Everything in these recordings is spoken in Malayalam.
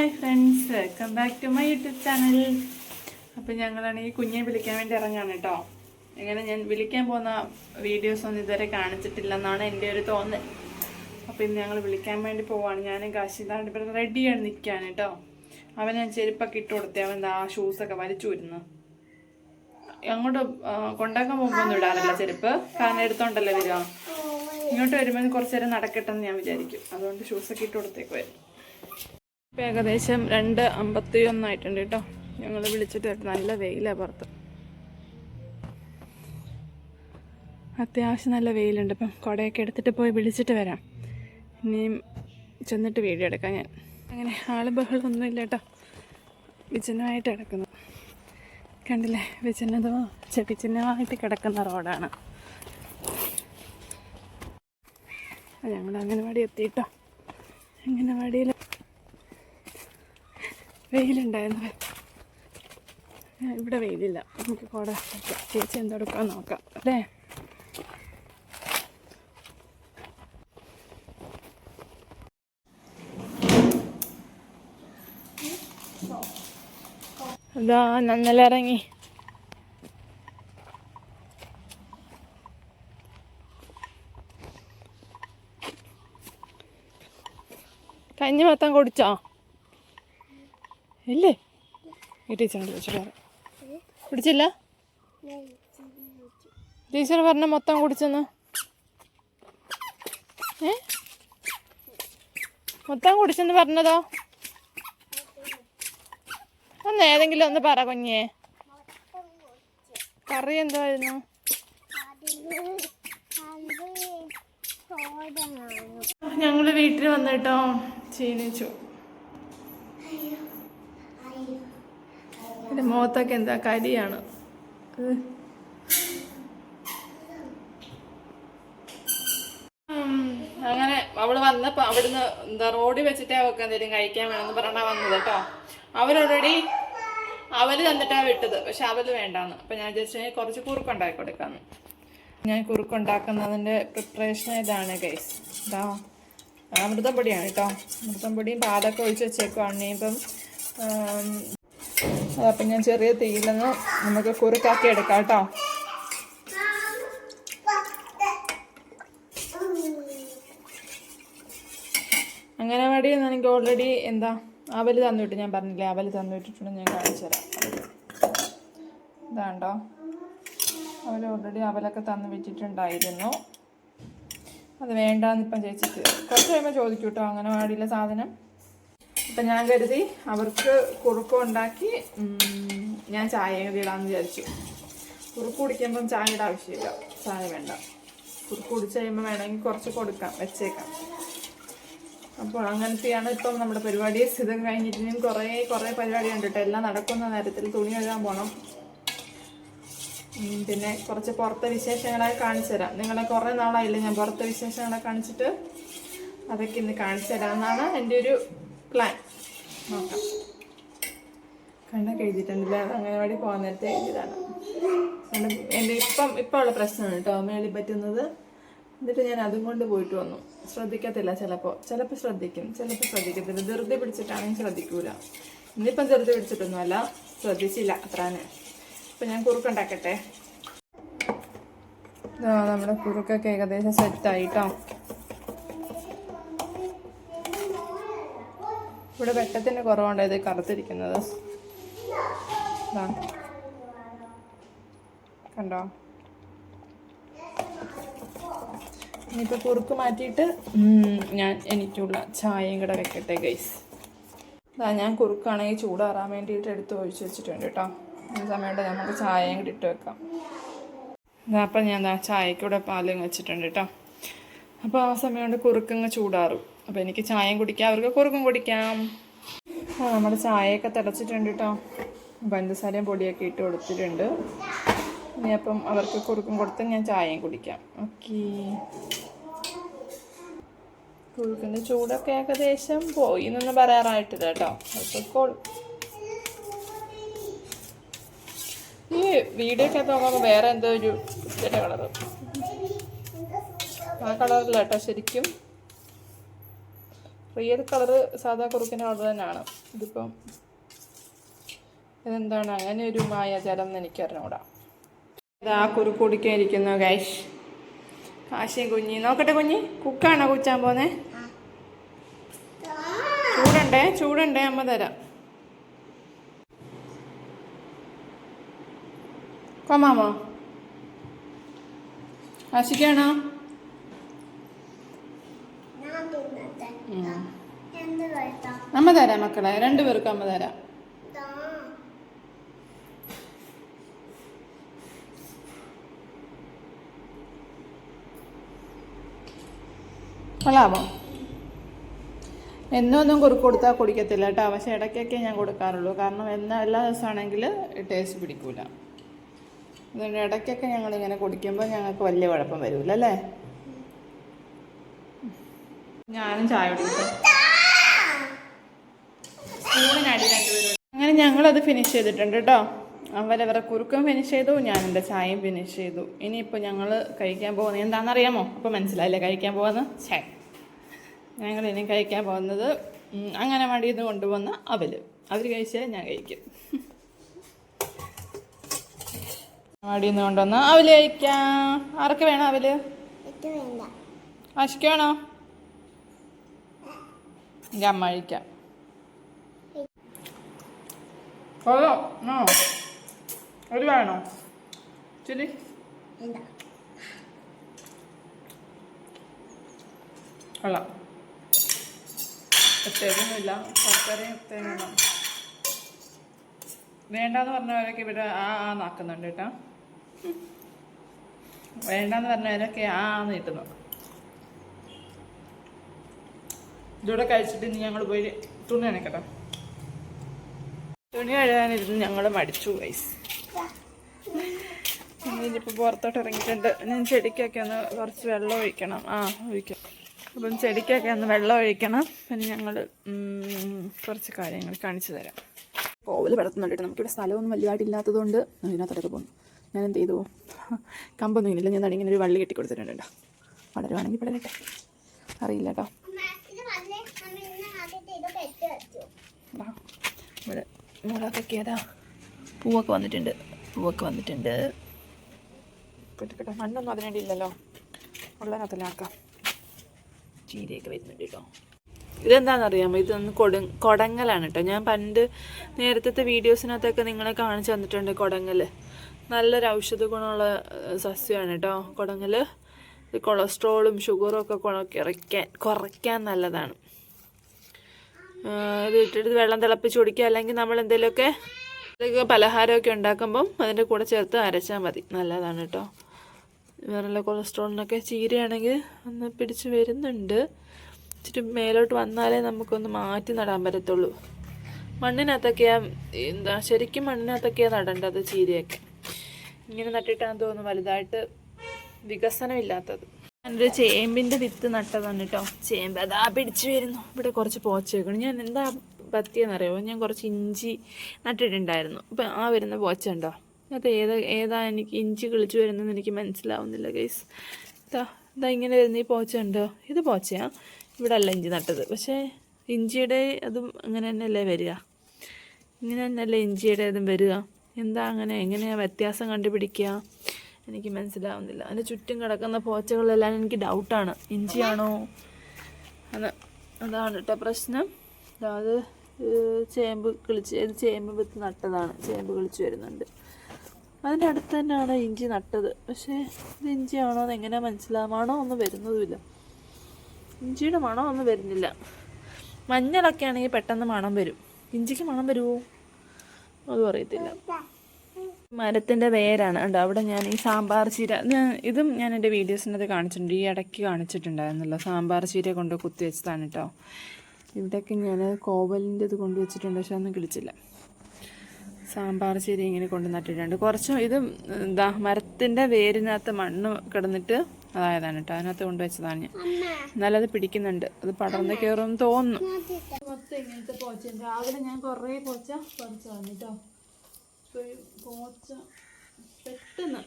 Hi friends welcome back to my YouTube channel അപ്പം ഞങ്ങളാണ് ഈ കുഞ്ഞെ വിളിക്കാൻ വേണ്ടി ഇറങ്ങാണ് കേട്ടോ എങ്ങനെ ഞാൻ വിളിക്കാൻ പോകുന്ന വീഡിയോസ് ഒന്നും ഇതുവരെ കാണിച്ചിട്ടില്ലെന്നാണ് എന്റെ ഒരു തോന്നൽ. അപ്പം ഇന്ന് ഞങ്ങൾ വിളിക്കാൻ വേണ്ടി പോവാണ്. ഞാനും കാശിതാണ്ട് ഇവിടെ റെഡിയാണ് നിൽക്കാൻ കേട്ടോ അവൻ ഞാൻ ചെരുപ്പൊക്കെ ഇട്ട് കൊടുത്തേ. അവൻ ആ ഷൂസൊക്കെ വലിച്ചു വരുന്നു അങ്ങോട്ട് കൊണ്ടാക്കാൻ പോകുമ്പോൾ ഒന്നും ഇടാറില്ല ചെരുപ്പ്. കാരണം എടുത്തോണ്ടല്ലേ വരിക. ഇങ്ങോട്ട് വരുമ്പോൾ കുറച്ച് നേരം നടക്കട്ടെന്ന് ഞാൻ വിചാരിക്കും. അതുകൊണ്ട് ഷൂസൊക്കെ ഇട്ട് കൊടുത്തേക്ക് വരും ഇപ്പം ഏകദേശം രണ്ട് അമ്പത്തി ഒന്നായിട്ടുണ്ട് കേട്ടോ ഞങ്ങൾ വിളിച്ചിട്ട് നല്ല വെയിലാണ് പുറത്ത്. അത്യാവശ്യം നല്ല വെയിലുണ്ട് ഇപ്പം. കുടയൊക്കെ എടുത്തിട്ട് പോയി വിളിച്ചിട്ട് വരാം. ഇനിയും ചെന്നിട്ട് വീഡിയോ എടുക്കാം ഞാൻ. അങ്ങനെ ആൾ ബഹളമൊന്നും ഇല്ല കേട്ടോ വിജനമായിട്ട് കിടക്കുന്നു. കണ്ടില്ലേ? വിജനതോ വിജനമായിട്ട് കിടക്കുന്ന റോഡാണ്. ഞങ്ങൾ അംഗനവാടി എത്തിയിട്ടോ. അംഗനവാടിയിൽ വെയിലുണ്ടായിരുന്നു. ഇവിടെ വെയിലില്ല. നമുക്ക് കുട വയ്ക്കാം ചേച്ചി എന്തെടുക്കാൻ നോക്കാം അല്ലേ? അതാ നന്നല ഇറങ്ങി കഞ്ഞി മൊത്തം കുടിച്ചോ? ഇല്ലേ? ഈ ടീച്ചറിനോട് ചോദിച്ചിട്ട് പറയാം കുടിച്ചില്ല? ടീച്ചർ പറഞ്ഞ മൊത്തം കുടിച്ചെന്ന്? ഏ? മൊത്തം കുടിച്ചെന്ന് പറഞ്ഞതോ? ഒന്ന് ഏതെങ്കിലും ഒന്ന് പറ കുഞ്ഞേ. കറി എന്തായിരുന്നു? ഞങ്ങൾ വീട്ടിൽ വന്നിട്ടോ ക്ഷീണിച്ചു. എന്റെ മുഖത്തൊക്കെ എന്താ കരിയാണ്. അങ്ങനെ അവൾ വന്നപ്പോ അവിടുന്ന് എന്താ റോഡിൽ വെച്ചിട്ടേ അവൾക്ക് എന്തെങ്കിലും കഴിക്കാൻ വേണമെന്ന് പറഞ്ഞാ വന്നത് കേട്ടോ. അവർ ഓൾറെഡി അവൽ തന്നിട്ടാ വിട്ടത്. പക്ഷെ അവൽ വേണ്ടാന്ന്. അപ്പൊ ഞാൻ വിചാരിച്ചു കുറച്ച് കുറുക്കുണ്ടാക്കി കൊടുക്കാന്ന് ഞാൻ കുറുക്കുണ്ടാക്കുന്നതിന്റെ പ്രിപ്പറേഷൻ ഇതാണ് ഗൈസ് ഇതാ. അമൃതം പൊടിയാണ് കേട്ടോ. അമൃതം പൊടിയും പാലൊക്കെ ഒഴിച്ച് വെച്ചേക്കുവാണ്. ഇനിയിപ്പം ആം, അതപ്പം ഞാൻ ചെറിയ തീയിലൊന്ന് നമുക്ക് കുറുക്കാക്കി എടുക്കാം കേട്ടോ. അംഗനവാടിയിൽ നിന്ന് എനിക്ക് ഓൾറെഡി എന്താ അവൽ തന്നുവിട്ട് ഞാൻ പറഞ്ഞില്ലേ അവൽ തന്നുവിട്ടിട്ടുണ്ട് ഞാൻ കാണിച്ചു തരാം. ഇതാണ്ടോ? അവൽ ഓൾറെഡി അവലൊക്കെ തന്നു വിറ്റിട്ടുണ്ടായിരുന്നു അത് വേണ്ടാന്നിപ്പം ചേച്ചിക്ക്. കുറച്ച് കഴിയുമ്പോൾ ചോദിക്കൂട്ടോ അങ്ങനെ അംഗനവാടിയിലെ സാധനം. അപ്പം ഞാൻ കരുതി അവർക്ക് കുറുക്കം ഉണ്ടാക്കി ഞാൻ ചായ ഇടാമെന്ന് വിചാരിച്ചു. കുറുക്ക് കുടിക്കുമ്പം ചായയുടെ ആവശ്യമില്ല. ചായ വേണ്ട. കുറുക്ക് കുടിച്ച് കഴിയുമ്പോൾ വേണമെങ്കിൽ കുറച്ച് കൊടുക്കാം വെച്ചേക്കാം. അപ്പോൾ അങ്ങനത്തെയാണ് ഇപ്പം നമ്മുടെ പരിപാടി. സ്ഥിതം കഴിഞ്ഞിട്ട് കുറേ കുറേ പരിപാടി കണ്ടിട്ട് എല്ലാം നടക്കുന്ന നേരത്തിൽ തുണി കഴുകാൻ പോകണം പിന്നെ കുറച്ച് പുറത്തെ വിശേഷങ്ങളൊക്കെ കാണിച്ചു തരാം. നിങ്ങളെ കുറേ നാളായില്ലേ ഞാൻ പുറത്തെ വിശേഷങ്ങളൊക്കെ കാണിച്ചിട്ട്? അതൊക്കെ ഇന്ന് കാണിച്ചു തരാം. എന്നാണ് എന്റെ ഒരു പ്ലാൻ നോക്കാം. കണ്ണൊക്കെ എഴുതിയിട്ടുണ്ട്. അംഗനവാടി പോകാൻ നേരത്തെ എഴുതിയതാണ്. എന്റെ ഇപ്പം ഇപ്പം ഉള്ള പ്രശ്നമാണ് കേട്ടോ. മേളിൽ പറ്റുന്നത്. എന്നിട്ട് ഞാൻ അതും കൊണ്ട് പോയിട്ട് വന്നു. ശ്രദ്ധിക്കത്തില്ല ചിലപ്പോൾ. ചിലപ്പോൾ ശ്രദ്ധിക്കും. ചിലപ്പോൾ ശ്രദ്ധിക്കത്തില്ല. ധൃതി പിടിച്ചിട്ടാണെങ്കിൽ ശ്രദ്ധിക്കൂല. ഇന്നിപ്പം ധൃതി പിടിച്ചിട്ടൊന്നുമല്ല. ശ്രദ്ധിച്ചില്ല അത്രാന് അപ്പം ഞാൻ കുറുക്കുണ്ടാക്കട്ടെ. നമ്മുടെ കുറുക്കൊക്കെ ഏകദേശം സെറ്റായിട്ടോ ഇവിടെ വെട്ടത്തിന്റെ കുറവുണ്ട് ഇത് കറുത്തിരിക്കുന്നത്. കണ്ടോ? ഇനിയിപ്പോൾ കുറുക്ക് മാറ്റിയിട്ട് ഞാൻ എനിക്കുള്ള ചായയും കൂടെ വെക്കട്ടെ ഗൈസ് അതാ ഞാൻ കുറുക്കാണെങ്കിൽ ചൂടാറാൻ വേണ്ടിയിട്ട് എടുത്ത് ഒഴിച്ച് വെച്ചിട്ടുണ്ട് കേട്ടോ. ഈ സമയത്ത് നമുക്ക് ചായയും കൂടി ഇട്ട് വെക്കാം. ഇതാ അപ്പം ഞാൻ ചായക്കൂടെ പാലും വെച്ചിട്ടുണ്ട് കേട്ടോ. അപ്പോൾ ആ സമയം കൊണ്ട് കുറുക്കങ്ങ് ചൂടാറും. അപ്പോൾ എനിക്ക് ചായയും കുടിക്കാം അവർക്ക് കുറുക്കും കുടിക്കാം. ആ നമ്മുടെ ചായയൊക്കെ തിളച്ചിട്ടുണ്ട് കേട്ടോ പഞ്ചസാരയും പൊടിയൊക്കെ ഇട്ട് കൊടുത്തിട്ടുണ്ട്. ഇനി അപ്പം അവർക്ക് കുറുക്കും കൊടുത്ത് ഞാൻ ചായയും കുടിക്കാം. ഓക്കെ. കുറുക്കിന്റെ ചൂടൊക്കെ ഏകദേശം പോയി എന്നൊന്നും പറയാറായിട്ടില്ല കേട്ടോ അപ്പോൾ ഈ വീഡിയോ ഒക്കെ നോക്കുമ്പോൾ വേറെ എന്തോ ഒരു കളർ ആ കളറില്ല കേട്ടോ ശരിക്കും. റിയൽ കളറ് സാധാ കുറുക്കിന്റെ കളർ തന്നെയാണ്. ഇതിപ്പം ഇതെന്താണ്? അങ്ങനെ ഒരു മായാജാലം എന്ന് എനിക്കറിഞ്ഞൂടാ ഇതാ കുറുക്ക് കുടിക്കാൻ ഇരിക്കുന്നു ഗൈഷ് കാശയും കുഞ്ഞി. നോക്കട്ടെ കുഞ്ഞി കുക്കാണോ കുച്ചാൻ പോന്നെ? ചൂടുണ്ടേ? ചൂടുണ്ടേ? അമ്മ തരാം. കൊമാമോ ആശിക്കാണോ ഞാൻ അമ്മ തരാം മക്കളെ രണ്ടുപേർക്കും അമ്മ തരാം. കൊള്ളാമോ എന്നൊന്നും കുറുക്ക് കൊടുത്താൽ കുടിക്കത്തില്ല കേട്ടോ. പക്ഷെ ഇടയ്ക്കൊക്കെ ഞാൻ കൊടുക്കാറുള്ളൂ. കാരണം എന്ന എല്ലാ ദിവസമാണെങ്കിൽ ടേസ്റ്റ് പിടിക്കൂല. അതുകൊണ്ട് ഇടയ്ക്കൊക്കെ ഞങ്ങളിങ്ങനെ കുടിക്കുമ്പോൾ ഞങ്ങൾക്ക് വലിയ കുഴപ്പം വരില്ല അല്ലേ ഞാനും ചായ കുടിക്കും. സ്പൂണിനടി രണ്ടുപേരും അങ്ങനെ ഞങ്ങളത് ഫിനിഷ് ചെയ്തിട്ടുണ്ട് കേട്ടോ അവരവരെ കുറുക്കും ഫിനിഷ് ചെയ്തു ഞാൻ എന്റെ ചായയും ഫിനിഷ് ചെയ്തു. ഇനിയിപ്പോൾ ഞങ്ങൾ കഴിക്കാൻ പോകുന്നത് എന്താണെന്നറിയാമോ? അപ്പോൾ മനസ്സിലായില്ലേ കഴിക്കാൻ പോകുന്നത്? ചായ ഞങ്ങൾ ഇനി കഴിക്കാൻ പോകുന്നത് അങ്ങനെ മടിയിൽ നിന്ന് കൊണ്ടുപോകുന്ന അവൽ അവർ കഴിച്ചാൽ ഞാൻ കഴിക്കും. മടിയിൽ നിന്ന് കൊണ്ടുവന്ന അവൽ കഴിക്കാം. ആർക്ക് വേണം അവൽ ഇത് എന്റെ അമ്മ കഴിക്കാം കൊള്ളോ ആ ഒരു വേണോ ശരി കൊള്ളാം പ്രത്യേകമൊന്നുമില്ല ശർക്കരയും തേങ്ങ വേണ്ടാന്ന് പറഞ്ഞവരൊക്കെ ഇവിടെ ആ ആ നാക്കുന്നുണ്ട് കേട്ടോ വേണ്ടാന്ന് പറഞ്ഞവരൊക്കെ ആ ആ നീട്ടുന്നു ഇതൂടെ കഴിച്ചിട്ട് ഇനി ഞങ്ങൾ പോയി തുണി നനക്കട്ടെ. തുണി കഴുകാനിരുന്ന് ഞങ്ങൾ മടിച്ചു വൈസ് ഇനിയിപ്പോൾ പുറത്തോട്ട് ഇറങ്ങിയിട്ടുണ്ട്. ഞാൻ ചെടിക്കൊക്കെ ഒന്ന് കുറച്ച് വെള്ളം ഒഴിക്കണം. ആ ഒഴിക്കാം. അപ്പം ചെടിക്കൊക്കെ ഒന്ന് വെള്ളം ഒഴിക്കണം. പിന്നെ ഞങ്ങൾ കുറച്ച് കാര്യങ്ങൾ കാണിച്ചു തരാം. കോവൽ പടർത്തുന്നുണ്ട് നമുക്കിവിടെ സ്ഥലമൊന്നും വലുതായിട്ടില്ലാത്തതുകൊണ്ട് ഇതിനകത്തോട്ടൊക്കെ പോകുന്നു. ഞാൻ എന്ത് ചെയ്തു? കമ്പൊന്നും ഇല്ല. ഞാൻ ഇങ്ങനെ ഒരു വള്ളി കെട്ടി കൊടുത്തിട്ടുണ്ട് കേട്ടോ. പടരുവാണെങ്കിൽ പടരട്ടെ. അറിയില്ല കേട്ടോ അമ്മ ഇത് വന്നേ അമ്മ ഇന്ന് ആദ്യത്തെ ഇത് കെട്ടി വെച്ചു ദാ, ഇവിടെ മുളകൊക്കെ ഏതാ പൂവൊക്കെ വന്നിട്ടുണ്ട്. പൂവൊക്കെ വന്നിട്ടുണ്ട്. കേട്ടോ മണ്ണൊന്നും അതിനുവേണ്ടി ഇല്ലല്ലോ. ഉള്ളതിനകത്തിലാക്കാം. ചീരയൊക്കെ വരുന്നുണ്ട് കേട്ടോ. ഇതെന്താണെന്നറിയാമോ ഇതൊന്ന് കൊടു കൊടങ്ങലാണ് കേട്ടോ. ഞാൻ പണ്ട് നേരത്തെ വീഡിയോസിനകത്തൊക്കെ നിങ്ങളെ കാണിച്ചു തന്നിട്ടുണ്ട് കൊടങ്ങൽ നല്ലൊരു ഔഷധ ഗുണമുള്ള സസ്യമാണ് കേട്ടോ കൊടങ്ങൽ കൊളസ്ട്രോളും ഷുഗറും ഒക്കെ കുറയ്ക്കാൻ കുറയ്ക്കാൻ നല്ലതാണ്. ഇത് വെള്ളം തിളപ്പിച്ച് കുടിക്കുക. അല്ലെങ്കിൽ നമ്മൾ എന്തെങ്കിലുമൊക്കെ ഇതൊക്കെ പലഹാരമൊക്കെ ഉണ്ടാക്കുമ്പം അതിന്റെ കൂടെ ചേർത്ത് അരച്ചാൽ മതി. നല്ലതാണ് കേട്ടോ. വേറെ കൊളസ്ട്രോളിനൊക്കെ ചീരയാണെങ്കിൽ ഒന്ന് പിടിച്ച് വരുന്നുണ്ട്. ഇച്ചിരി മേലോട്ട് വന്നാലേ നമുക്കൊന്ന് മാറ്റി നടാൻ പറ്റത്തുള്ളൂ. മണ്ണിനകത്തൊക്കെയാണ് എന്താ ശരിക്കും മണ്ണിനകത്തൊക്കെയാണ് നടേണ്ടത് ചീരയൊക്കെ. ഇങ്ങനെ നട്ടിട്ടാന്ന് തോന്നുന്നു വലുതായിട്ട് വികസനമില്ലാത്തത്. ഞാനൊരു ചേമ്പിന്റെ വിത്ത് നട്ടതാണ് കേട്ടോ ചേമ്പ് അതാ പിടിച്ചു വരുന്നു. ഇവിടെ കുറച്ച് പോച്ച വെക്കണം ഞാൻ എന്താ പറ്റിയെന്നറിയാമോ ഞാൻ കുറച്ച് ഇഞ്ചി നട്ടിട്ടുണ്ടായിരുന്നു. അപ്പം ആ വരുന്ന പോച്ച ഉണ്ടോ അത് ഏതാ ഏതാ എനിക്ക് ഇഞ്ചി കിളിച്ചു വരുന്നതെന്ന് എനിക്ക് മനസ്സിലാവുന്നില്ല ഗൈസ് ഇതാ ഇതാ ഇങ്ങനെ വരുന്ന ഈ പോച്ച ഉണ്ടോ ഇത് പോച്ചയാ. ഇവിടെ അല്ല ഇഞ്ചി നട്ടത്. പക്ഷേ ഇഞ്ചിയുടെ അതും അങ്ങനെ തന്നെയല്ലേ വരിക? ഇങ്ങനെ തന്നെയല്ലേ ഇഞ്ചിയുടെ അതും വരിക? എന്താ അങ്ങനെ? എങ്ങനെയാണ് വ്യത്യാസം കണ്ടുപിടിക്കുക? എനിക്ക് മനസ്സിലാവുന്നില്ല. അതിന്റെ ചുറ്റും കിടക്കുന്ന പോച്ചകളെല്ലാം എനിക്ക് ഡൗട്ടാണ് ഇഞ്ചിയാണോ? അത് അതാണ് കേട്ടോ പ്രശ്നം. ദാ അത് ചേമ്പ് കിളിച്ച് ഇത് ചേമ്പ് വിത്ത് നട്ടതാണ്. ചേമ്പ് കിളിച്ച് വരുന്നുണ്ട്. അതിന്റെ അടുത്ത് തന്നെയാണ് ഇഞ്ചി നട്ടത്. പക്ഷേ ഇത് ഇഞ്ചിയാണോ എന്ന് എങ്ങനെ മനസ്സിലാവണോ ഒന്നും വരുന്നതുമില്ല. ഇഞ്ചിയുടെ മണം ഒന്നും വരുന്നില്ല. മഞ്ഞളൊക്കെ ആണെങ്കിൽ പെട്ടെന്ന് മണം വരും. ഇഞ്ചിക്ക് മണം വരുമോ അതും അറിയത്തില്ല. മരത്തിന്റെ വേരാണ്. ഉണ്ടോ അവിടെ ഞാൻ ഈ സാമ്പാർ ചീര ഇതും ഞാൻ എന്റെ വീഡിയോസിനകത്ത് കാണിച്ചിട്ടുണ്ട്. ഈ ഇടയ്ക്ക് കാണിച്ചിട്ടുണ്ടായിരുന്നല്ലോ സാമ്പാർ ചീര കൊണ്ട് കുത്തി വെച്ചതാണ് കേട്ടോ ഇവിടെയൊക്കെ ഞാൻ കോവലിന്റെ ഇത് കൊണ്ട് വെച്ചിട്ടുണ്ട് പക്ഷെ ഒന്നും കിളിച്ചില്ല. സാമ്പാർ ചീര ഇങ്ങനെ കൊണ്ട് നട്ടിട്ടുണ്ട്. കുറച്ചും ഇത് എന്താ മരത്തിന്റെ വേരിനകത്ത് മണ്ണ് കിടന്നിട്ട് അതായതാണ് കേട്ടോ അതിനകത്ത് കൊണ്ടുവച്ചതാണ് ഞാൻ. എന്നാലും അത് പിടിക്കുന്നുണ്ട്. അത് പടർന്ന് കയറും തോന്നുന്നു. മൊത്തം ഇങ്ങനത്തെ പോച്ച രാവിലെ ഞാൻ കുറേ പോച്ച കുറച്ച് കേട്ടോ പോച്ച പെട്ടെന്ന്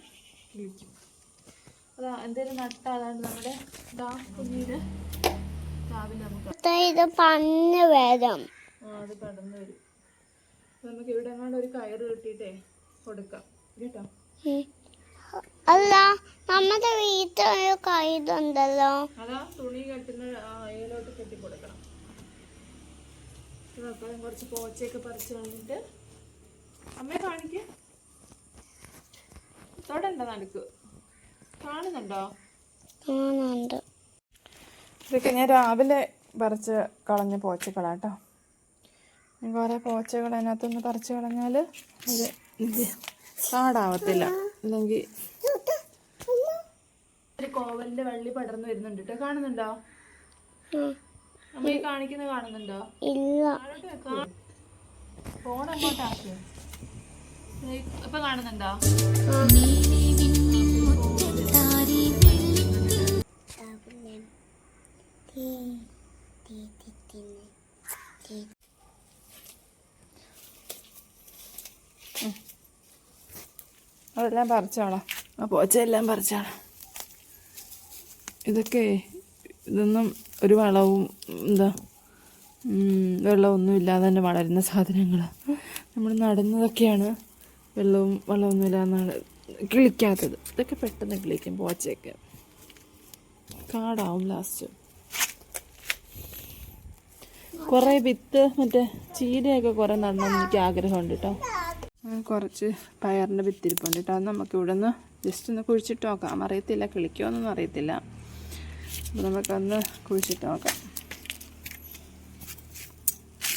കിളിക്കും അതാ എന്തേലും നട്ടാതാണ് നമ്മുടെ ഇതാ കുഞ്ഞിത് രാവിലെ നമുക്ക് ഇത് പന്ന് വരും. ആ അത് പടർന്നു വരും. നമുക്ക് ഇവിടെ എങ്ങാണ്ട് ഒരു കയറ് കെട്ടിയിട്ടേ കൊടുക്കാം. കേട്ടോ? അല്ല നമ്മുടെ വീട്ടിലൊരു കൈതുണ്ടല്ലോ അതാ തുണി കെട്ടുന്ന അയലോട്ട് കെട്ടി കൊടുക്കണം കുറച്ച് പോച്ചയൊക്കെ പറിച്ചു കളഞ്ഞിട്ട് അമ്മയെ കാണിക്ക. തൊടണ്ട നടുക്ക്. കാണുന്നുണ്ടോ? കാണുന്നുണ്ട്. ഇതൊക്കെ ഞാൻ രാവിലെ പറിച്ച് കളഞ്ഞ പോച്ചകളാട്ടോ. കുറേ പോച്ചകൾ അതിനകത്തൊന്ന് പറിച്ച് കളഞ്ഞാൽ ഇത് ഇത് കാടാവത്തില്ല അല്ലെങ്കിൽ ഒരു കോവലിന്റെ വള്ളി പടർന്നു വരുന്നുണ്ട് കേട്ടോ കാണുന്നുണ്ടോ. അമ്മ ഈ കാണിക്കുന്നത് കാണുന്നുണ്ടോ? ഇല്ല. ഫോൺ അങ്ങോട്ടാക്കി അതെല്ലാം പറിച്ചോളാം. ആ പോച്ചയെല്ലാം പറിച്ചോളാം. ഇതൊക്കെ ഇതൊന്നും ഒരു വളവും എന്താ വെള്ളമൊന്നും ഇല്ലാതെ തന്നെ വളരുന്ന സാധനങ്ങൾ നമ്മൾ നടുന്നതൊക്കെയാണ് വെള്ളവും വെള്ളമൊന്നുമില്ല എന്നാണ് കിളിക്കാത്തത്. ഇതൊക്കെ പെട്ടെന്ന് കിളിക്കും പോച്ചയൊക്കെ. കാടാവും ലാസ്റ്റ് കുറേ വിത്ത് മറ്റേ ചീരയൊക്കെ കുറേ നടണമെന്ന് എനിക്ക് ആഗ്രഹമുണ്ട് കേട്ടോ കുറച്ച് പയറിന്റെ വിത്തിരിപ്പുണ്ട് കേട്ടോ അത് നമുക്ക് ഇവിടെ നിന്ന് ജസ്റ്റ് ഒന്ന് കുഴിച്ചിട്ട് നോക്കാം. അറിയത്തില്ല കിളിക്കുമോന്നൊന്നും അറിയത്തില്ല. അപ്പോൾ നമുക്കൊന്ന് കുഴിച്ചിട്ട് നോക്കാം.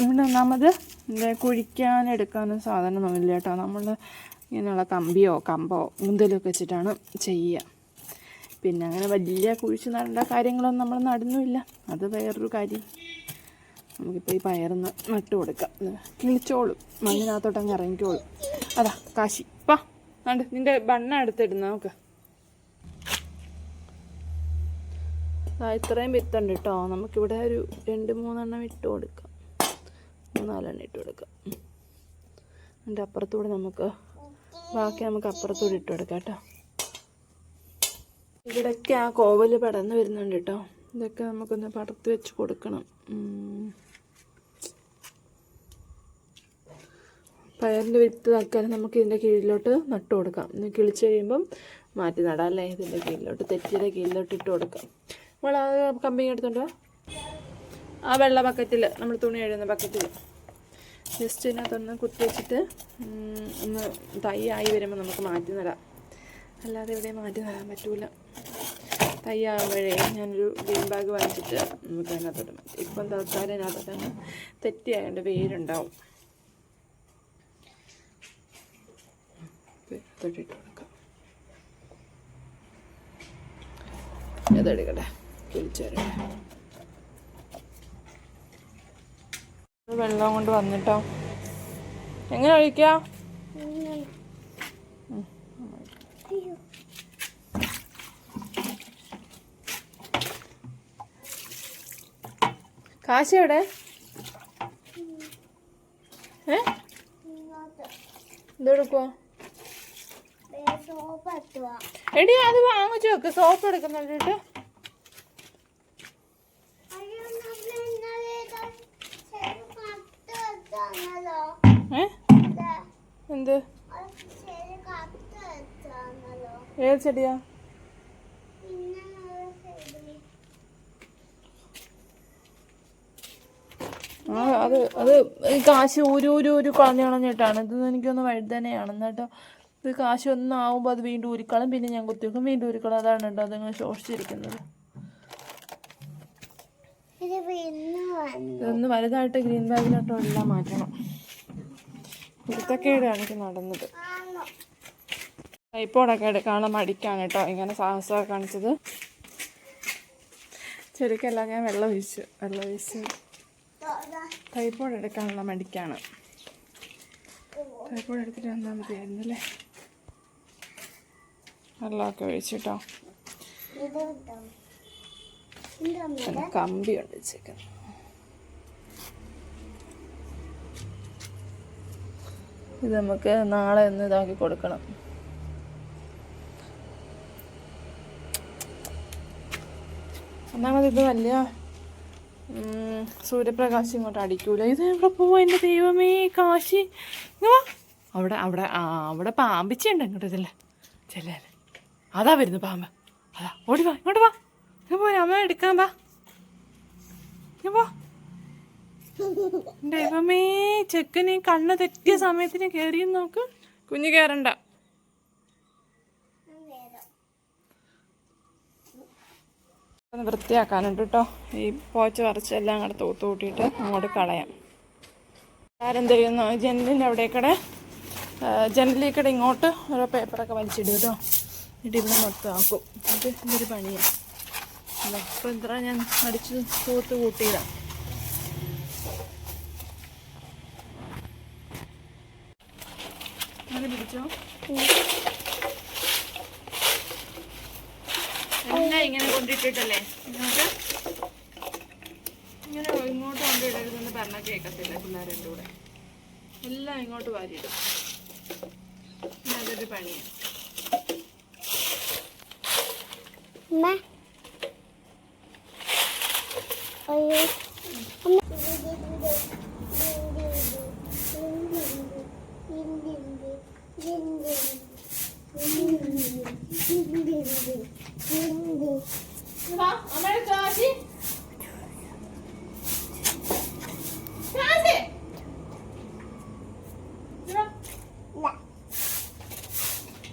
ഇവിടെ ഒന്നാമത് എന്താ കുഴിക്കാൻ എടുക്കാനും സാധനമൊന്നുമില്ല കേട്ടോ. നമ്മൾ ഇങ്ങനെയുള്ള കമ്പിയോ കമ്പോ എന്തെങ്കിലുമൊക്കെ വെച്ചിട്ടാണ് ചെയ്യുക. പിന്നെ അങ്ങനെ വലിയ കുഴിച്ച് നടേണ്ട കാര്യങ്ങളൊന്നും നമ്മൾ നടന്നുമില്ല. അത് വേറൊരു കാര്യം. നമുക്കിപ്പോൾ ഈ പയർന്ന് നട്ടു കൊടുക്കാം. കിളിച്ചോളും മണ്ണിനകത്തോട്ട് അങ്ങ് ഇറങ്ങിക്കോളും. അതാ കാശി. പാ കണ്ട് നിന്റെ ബണ്ണ എടുത്തിടുന്ന നോക്ക്. ഇത്രയും വിത്തുണ്ട് കേട്ടോ. നമുക്കിവിടെ ഒരു രണ്ട് മൂന്നെണ്ണം ഇട്ട് കൊടുക്കാം. മൂന്നാലെണ്ണം ഇട്ട് കൊടുക്കാം. അതിന്റെ അപ്പുറത്തൂടെ നമുക്ക് ബാക്കി നമുക്ക് അപ്പുറത്തൂടെ ഇട്ട് കൊടുക്കാം കേട്ടോ. ഇവിടൊക്കെ ആ കോവൽ പടർന്ന് വരുന്നുണ്ട് കേട്ടോ. ഇതൊക്കെ നമുക്കൊന്ന് പടർത്തി വെച്ച് കൊടുക്കണം. പയറിന്റെ വിത്ത് തൽക്കാലം നമുക്ക് ഇതിന്റെ കീഴിലോട്ട് നട്ട് കൊടുക്കാം. കിളിച്ച് കഴിയുമ്പം മാറ്റി നടാം അല്ലേ? ഇതിന്റെ കീഴിലോട്ട് തെറ്റിയുടെ കീഴിലോട്ട് ഇട്ട് കൊടുക്കാം. നമ്മൾ ആ കമ്പിങ് എടുത്തുണ്ടോ ആ വെള്ള ബക്കറ്റിൽ നമ്മൾ തുണി എഴുതുന്ന ബക്കറ്റിൽ ജസ്റ്റ് ഇതിനകത്തൊന്ന് കുത്തി വെച്ചിട്ട് ഒന്ന് തൈ ആയി വരുമ്പോൾ നമുക്ക് മാറ്റി നടാം. അല്ലാതെ ഇവിടെ മാറ്റി നടാൻ പറ്റൂല. തൈ ആകുമ്പോഴേ ഞാനൊരു ഗ്രീൻ ബാഗ് വാങ്ങിച്ചിട്ട് നമുക്ക് അതിനകത്തോട്ട് മാറ്റി. ഇപ്പം തൽക്കാലം അതിനകത്തോട്ട് തെറ്റിയായതുകൊണ്ട് വേരുണ്ടാവും. തൊട്ടിട്ട് കൊടുക്കാം. ഇതെടുക്കട്ടെ വിളിച്ചു വരട്ടെ വെള്ളം കൊണ്ട് വന്നിട്ടോ? എങ്ങനെ ഒഴിക്കാം കാശ് എവിടെ? ഏ? എടി അത് വാങ്ങിച്ചു വെക്ക്. സോപ്പ് എടുക്കുന്നുണ്ട് നമ്മൾ ഇന്നലെ ഇത് ചെറു കത്ത് വെച്ചാണല്ലോ ഏ ഇത് എന്ത്? കത്ത് ഏത് ചെടിയാ? ആ അത് അത് ഈ കാശ് ഒരു ഒരു ഒരു കളഞ്ഞു കളഞ്ഞിട്ടാണ് ഇത് എനിക്കൊന്ന് വഴുതനെയാണ് എന്നിട്ടോ ഇത് കാശ് ഒന്നും ആവുമ്പോൾ അത് വീണ്ടും ഉരുക്കളും പിന്നെ ഞാൻ കുത്തിവെക്കും. വീണ്ടും ഉരുക്കളും അതാണ് കേട്ടോ അതിങ്ങനെ ശോഷിച്ചിരിക്കുന്നത്. ഇതൊന്ന് വലുതായിട്ട് ഗ്രീൻ ബാഗിലോട്ടോ എല്ലാം മാറ്റണം. കുരുത്തക്കേടാണ് എനിക്ക് നടന്നത്. ടൈപ്പോടൊക്കെ കാണാൻ മടിക്കാണ് കേട്ടോ. ഇങ്ങനെ സാഹസമൊക്കെ കാണിച്ചത്. ചെടിക്കെല്ലാം ഞാൻ വെള്ളം ഒഴിച്ചു. വെള്ളം ഒഴിച്ച് ടൈപ്പോഡ് എടുക്കാനുള്ള മടിക്കാണ്. ടൈപ്പോഡ് എടുത്തിട്ട് വന്നാൽ മതിയായിരുന്നു അല്ലേ? വെള്ളമൊക്കെ ഒഴിച്ചിട്ടോ കമ്പി ഉണ്ട് വെച്ചേക്കുന്നത്. ഇത് നമുക്ക് നാളെ ഒന്ന് ഇതാക്കി കൊടുക്കണം. ഒന്നാമത് ഇത് വലിയ സൂര്യപ്രകാശം ഇങ്ങോട്ട് അടിക്കൂല. ഇത് എവിടെ പോവാ എന്റെ ദൈവമേ കാശി? അവിടെ അവിടെ ആ അവിടെ പാമ്പിച്ചുണ്ട് ഇങ്ങോട്ട് ചെല്ല. ചെല്ലേ അതാ വരുന്നു പാമ്പ്. അതാ. ഓടി വാ ഇങ്ങോട്ട് വാ. ഇങ്ങ് പോരാ അമ്മ എടുക്കാൻ വാ. പോ. ദൈവമേ ചെക്കന് ഈ കണ്ണ് തെറ്റിയ സമയത്തിന് കയറിയെന്ന് നോക്ക്. കുഞ്ഞു കയറണ്ട ഒന്ന് വൃത്തിയാക്കാനുണ്ട് കേട്ടോ ഈ പോച്ച വറച്ചെല്ലാം കൂടെ തൂത്ത് കൂട്ടിയിട്ട് അങ്ങോട്ട് കളയാം. ആരെന്ത് ചെയ്യുന്നു? ജനലിന്റെ അവിടേക്കടെ ജനലിൽ കൂടെ ഇങ്ങോട്ട് ഓരോ പേപ്പറൊക്കെ വലിച്ചിടും കേട്ടോ എന്നിട്ട് ഇവിടെ മൊത്തം ആക്കും. ഇത് ഇതൊരു പണിയാണ് അപ്പോൾ ഇത്ര ഞാൻ അടിച്ച് തൂത്ത് കൂട്ടിയതാണ് അത് പിടിച്ചോ? എല്ലാം ഇങ്ങനെ കൊണ്ടിട്ടിട്ടല്ലേ? ഇങ്ങോട്ട്? ഇങ്ങനെ ഇങ്ങോട്ട് കൊണ്ടിടരുതെന്ന് പറഞ്ഞാൽ കേൾക്കത്തില്ല പിള്ളേരുടെ കൂടെ. എല്ലാം ഇങ്ങോട്ട് വാരിയിടും. അതൊരു പണിയാണ് അയ്യോ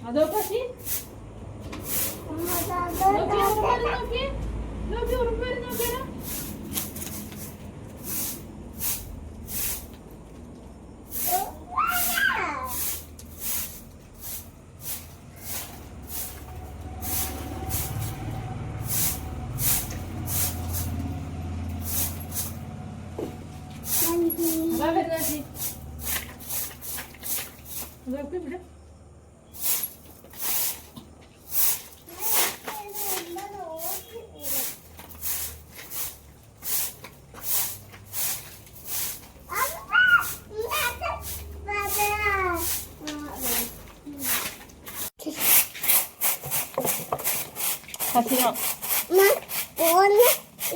അതോ പറ്റി നോക്കി ഉറപ്പ് നോക്കി നോക്കി ഉറപ്പ് നോക്കിയാലോ അതാ വരുന്ന ചേച്ചി ഇവിടെ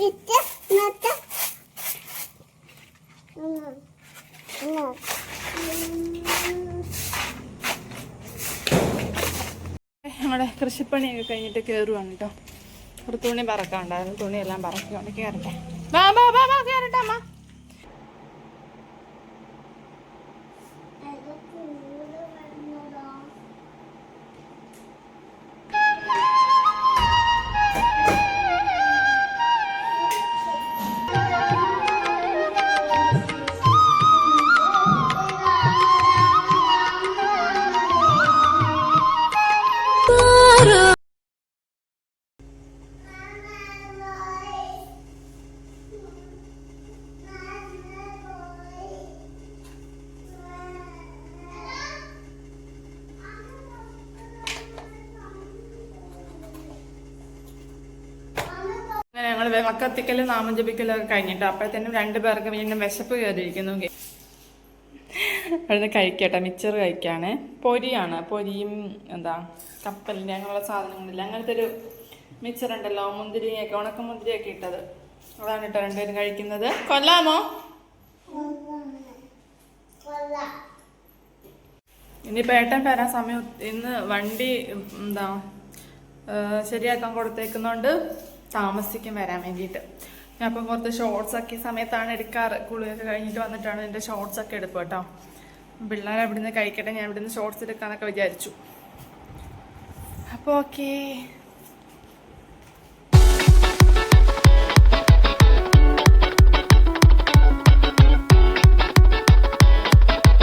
ഇട്ട് നട്ട് നമ്മുടെ കൃഷിപ്പണിയൊക്കെ കഴിഞ്ഞിട്ട് കയറുവാണ് കേട്ടോ ഒരു തുണി പറക്കാണ്ടായിരുന്നു തുണിയെല്ലാം പറക്കിക്കൊണ്ട് കയറട്ടെ വാ വാ വാ വാ കയറട്ടെ അമ്മ. വിളക്കത്തിക്കലും നാമം ജപിക്കലൊക്കെ കഴിഞ്ഞിട്ട് അപ്പോഴത്തേനും രണ്ടു പേർക്ക് വീണ്ടും വിശപ്പ് കയറിയിരിക്കുന്നു. അവിടുന്ന് കഴിക്കട്ടെ മിച്ചർ കഴിക്കാണ്. പൊരിയാണ് പൊരിയും എന്താ കപ്പലിന്റെ അങ്ങനെയുള്ള സാധനങ്ങളില്ല. അങ്ങനത്തെ ഒരു മിച്ചർ ഉണ്ടല്ലോ മുന്തിരിയൊക്കെ ഉണക്ക മുന്തിരിയൊക്കെ ഇട്ടത്. അതാണ് കേട്ടോ രണ്ടുപേരും കഴിക്കുന്നത്. കൊല്ലാമോ? ഇനിയിപ്പോൾ ഏട്ടൻ വരാൻ സമയം ഇന്ന് വണ്ടി എന്താ ശരിയാക്കാൻ കൊടുത്തേക്കുന്നോണ്ട് താമസിക്കും വരാൻ വേണ്ടിയിട്ട്. ഞാൻ അപ്പം കുറച്ച് ഷോർട്സ് ഒക്കെ സമയത്താണ് എടുക്കാറ്. കുളിയൊക്കെ കഴിഞ്ഞിട്ട് വന്നിട്ടാണ് എന്റെ ഷോർട്സ് ഒക്കെ എടുപ്പ് കേട്ടോ. പിള്ളേർ അവിടുന്ന് കഴിക്കട്ടെ ഞാൻ ഇവിടുന്ന് ഷോർട്സ് എടുക്കാന്നൊക്കെ വിചാരിച്ചു. അപ്പോൾ ഓക്കേ